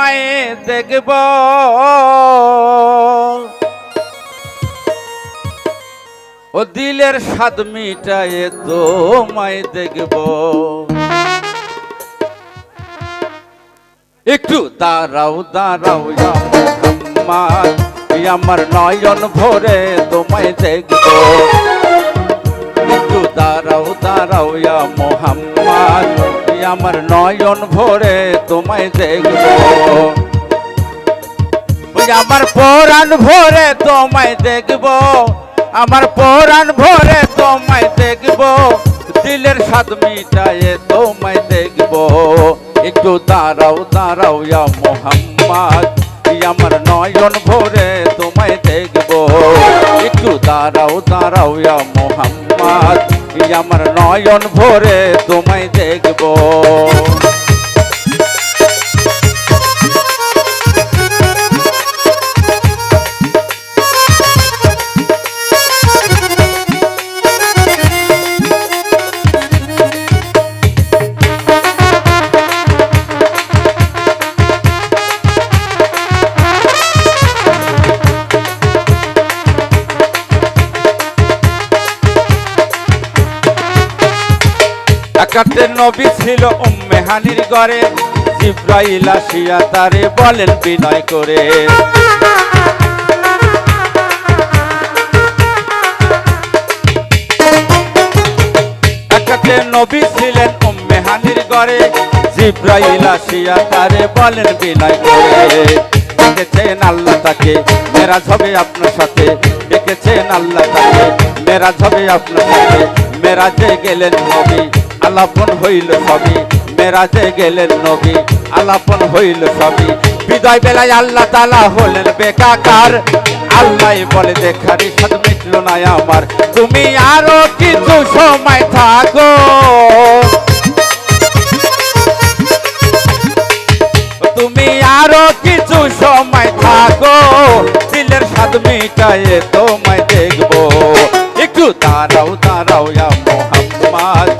তোমায় দেখব। ও দিলের স্বাদ মিটায়ে তোমায় দেখব। একটু দাঁড়াও দাঁড়াও মোহাম্মদ আমার নয়ন ভরে তোমায় দেখব। একটু দাঁড়াও দাঁড়াও মোহাম্মদ। আমার নয়ন ভরে তোমায় দেখব। আমার পরাণ ভরে তোমায় দেখব, আমার পরাণ ভরে তোমায় দেখব, দিলের স্বাদ মিটায়ে তোমায় দেখব। একটু দাঁড়াও দাঁড়াও ইয়া মোহাম্মদ আমার নয়ন ভরে তোমায় দেখব। একটু দাঁড়াও দাঁড়াও ইয়া মোহাম্মদ আমার নয়ন ভরে তোমায় দেখব। একাতে নবী ছিল উম্মে হানির ঘরে। জিব্রাইল আসিয়া তারে বলেন, বিনয় করে। একাতে নবী ছিলেন উম্মে হানির ঘরে। জিব্রাইল আসিয়া তারে বলেন, বিনয় করে। দেখেছেন আল্লাহ তাকে, মেরাজ হবে আপনার সাথে। দেখেছেন আল্লাহ তাকে, মেরাজ হবে আপনার সাথে। মেরাজে গেলেন নবী। আলাপন হইল সবই, মেরাজে গেলেন নবী, আলাপন হইল সবই। বিদায় বেলায় আল্লাহ তালা হলেন বেকাকার। আল্লাহ বলে দেখারি সাথে মিটল না আমার। তুমি আরও কিছু সময় থাকো। তুমি আরও কিছু সময় থাকো। দিলের স্বাদ মিটায়ে তোমায় দেখব। একটু দাঁড়াও দাঁড়াও মোহাম্মদ।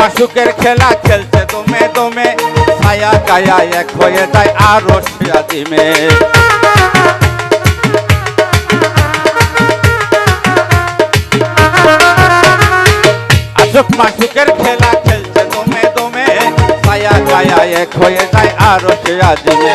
বাসুকের খেলা খেলছে দমে দমে। ছায়া গায়া এক হয়ে যায় আরও দিমে। আসুক মাসুকের খেলা খেলছে দমে দমে। ছায়া গায়া এক হয়ে যায় আরও দিমে।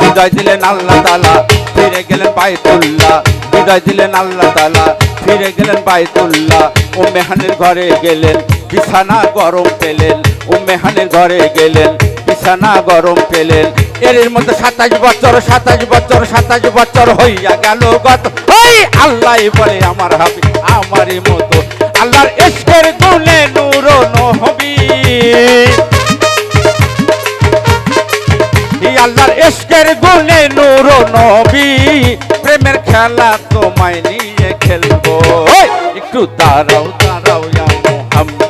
বিদায় দিলেন আল্লাহ তালা ফিরে গেলেন বাইতুল্লাহ। বিদায় দিলেন আল্লাহ তালা ফিরে গেলেন বাইতুল্লাহ। ও মেহানের ঘরে গেলেন। বিছানা গরম পেলেন ও মেহানের ঘরে গেলেন, বিছানা গরম পেলেন। এর মধ্যে সাতাশ বছর সাতাশ বছর সাতাশ বছর হইয়া গেল গত। ওই আল্লাহ বলে, আমার হাবি আমারই মতো। আল্লাহর এসকের গুণে নূর নহবি আল্লাহর এসকের গুণে নূর নবী প্রেমের খেলা তোমায় নিয়ে খেলব। একটু দাঁড়াও দাঁড়াও মোহাম্মদ।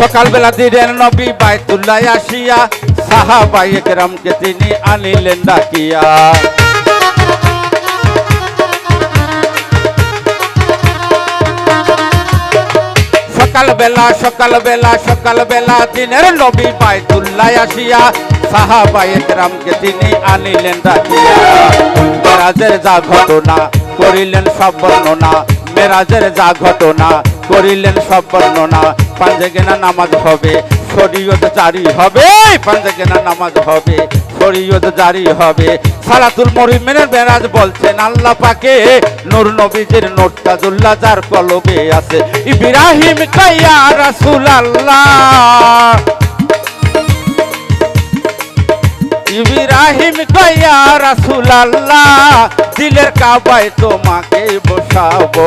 সকালবেলা দিলেন নবী বাইতুল্লাহ আসিয়া সাহাবাই একরামকে তিনি আনিলেন ডাকিয়া। সকাল বেলা সকাল বেলা সকাল বেলা দিনের নবী বাইতুল্লাহ আসিয়া, সাহাবায়ে কেরামকে তিনি আনিলেন ডাকিয়া। মেরাজের যা ঘটনা করিলেন সব বর্ণনা, মেরাজের যা ঘটনা করিলেন সব বর্ণনা পাঞ্জে গেনা নামাজ হবে, শরীয়ত জারি হবে পাঞ্জে গেনা নামাজ হবে, শরীয়ত জারি হবে। সালাতুল মরিমের মেরাজ বলছেন, আল্লাহ পাকে নূর নবীজির নোটতাজুল্লাহ যার কলবে আছে। ইব্রাহিম কাইয়া রাসূল আল্লাহ ইব্রাহিম কয়া রাসুল আল্লাহ দিলের কাবায় তোমাকে বসাবো।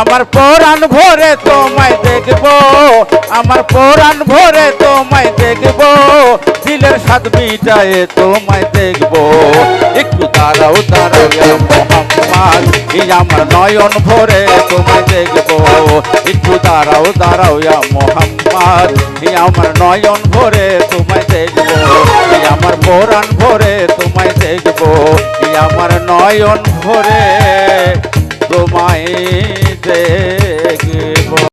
আমার পরাণ ভরে তোমায় দেখব, আমার পরাণ ভরে তোমায় দেখব, দিলের স্বাদ মিটায়ে তোমায় দেখব। একটু দাঁড়াও দাঁড়াও এই আমার নয়ন ভরে তোমায় দেখব। একটু দাঁড়াও দাঁড়াও ইয়া মোহাম্মদ এই আমার নয়ন ভরে তোমায় দেখব। এই আমার পরাণ ভরে তোমায় দেখব এই আমার নয়ন ভরে তোমায় দেখব।